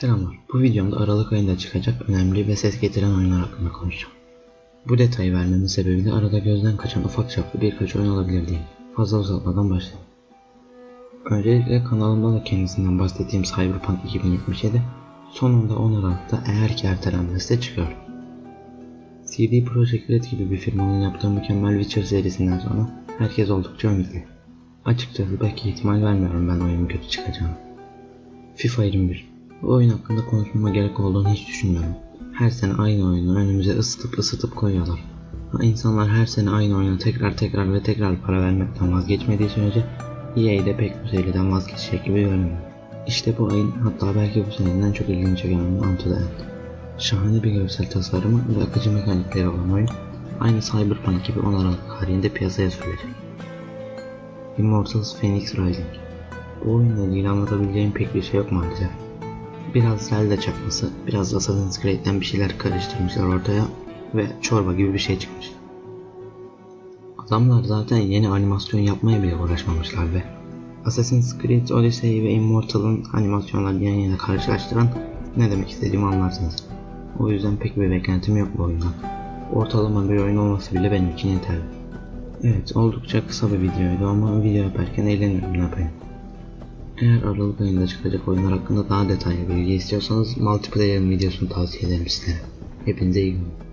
Selamlar. Bu videomda Aralık ayında çıkacak önemli ve ses getiren oyunlar hakkında konuşacağım. Bu detayı vermemin sebebi de arada gözden kaçan ufak çaplı birkaç oyun olabilir diye. Fazla uzatmadan başlayalım. Öncelikle kanalımda da kendisinden bahsettiğim Cyberpunk 2077 sonunda 10 Aralık'ta eğer ki ertelenmezse çıkıyor. CD Projekt Red gibi bir firmanın yaptığı mükemmel Witcher serisinden sonra herkes oldukça ümitli. Açıkçası belki ihtimal vermiyorum ben oyunun kötü çıkacağını. FIFA 21 Bu oyun hakkında konuşmama gerek olduğunu hiç düşünmüyorum. Her sene aynı oyunu önümüze ısıtıp ısıtıp koyuyorlar. Ha, insanlar her sene aynı oyuna tekrar tekrar ve tekrar para vermekten vazgeçmediği sürece EA de pek bu seriden vazgeçecek gibi görünmüyor. İşte bu ayın hatta belki bu senenin en çok ilgimi çeken oyunu Unto the End. Şahane bir görsel tasarımı ve akıcı mekanikleri olan oyun aynı Cyberpunk gibi 10 Aralık tarihinde piyasaya sürülecek. Immortals Phoenix Rising Bu oyunla ilgili anlatabileceğim pek bir şey yok maalesef. Biraz Zelda çakması, biraz Assassin's Creed'den bir şeyler karıştırmışlar ortaya ve çorba gibi bir şey çıkmış. Adamlar zaten yeni animasyon yapmaya bile uğraşmamışlar be. Assassin's Creed Odyssey ve Immortal'ın animasyonlarını yan yana karşılaştıran ne demek istediğimi anlarsınız. O yüzden pek bir beklentim yok bu oyundan. Ortalama bir oyun olması bile benim için yeterli. Evet oldukça kısa bir videoydu ama video yaparken eğleniyorum ne yapayım. Eğer Aralık ayında çıkacak oyunlar hakkında daha detaylı bilgi istiyorsanız Multiplayer'ın videosunu tavsiye ederim sizlere. Hepinize iyi günler.